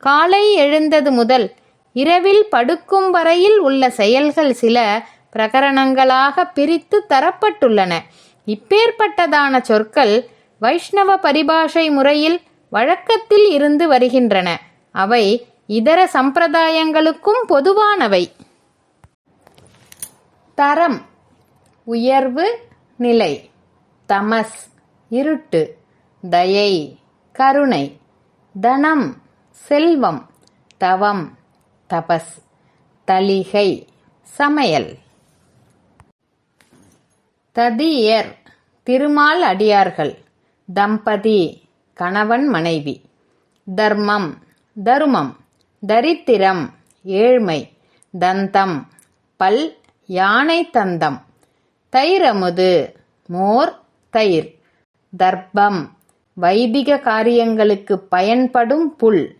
காலை எழுந்தது முதல் இரவில் படுக்கும் வரையில் உள்ள செயல்கள் சில பிரகரணங்களாக பிரித்து தரப்பட்டுள்ளன. இப்பேற்பட்டதான சொற்கள் வைஷ்ணவ பரிபாஷை முறையில் வழக்கத்தில் இருந்து வருகின்றன. அவை இதர சம்பிரதாயங்களுக்கும் பொதுவானவை. தரம் உயர்வு நிலை தமஸ் இருட்டு தயை கருணை தனம் செல்வம் தவம் தபஸ் தலிகை சமையல். ததியர் திருமால் அடியார்கள் தம்பதி கணவன் மனைவி. தர்மம் தருமம் தரித்திரம் ஏழ்மை. தந்தம் பல் யானை தந்தம். தைரமுது மோர் தயிர். தர்ப்பம் வைதிக காரியங்களுக்கு பயன்படும் புல்.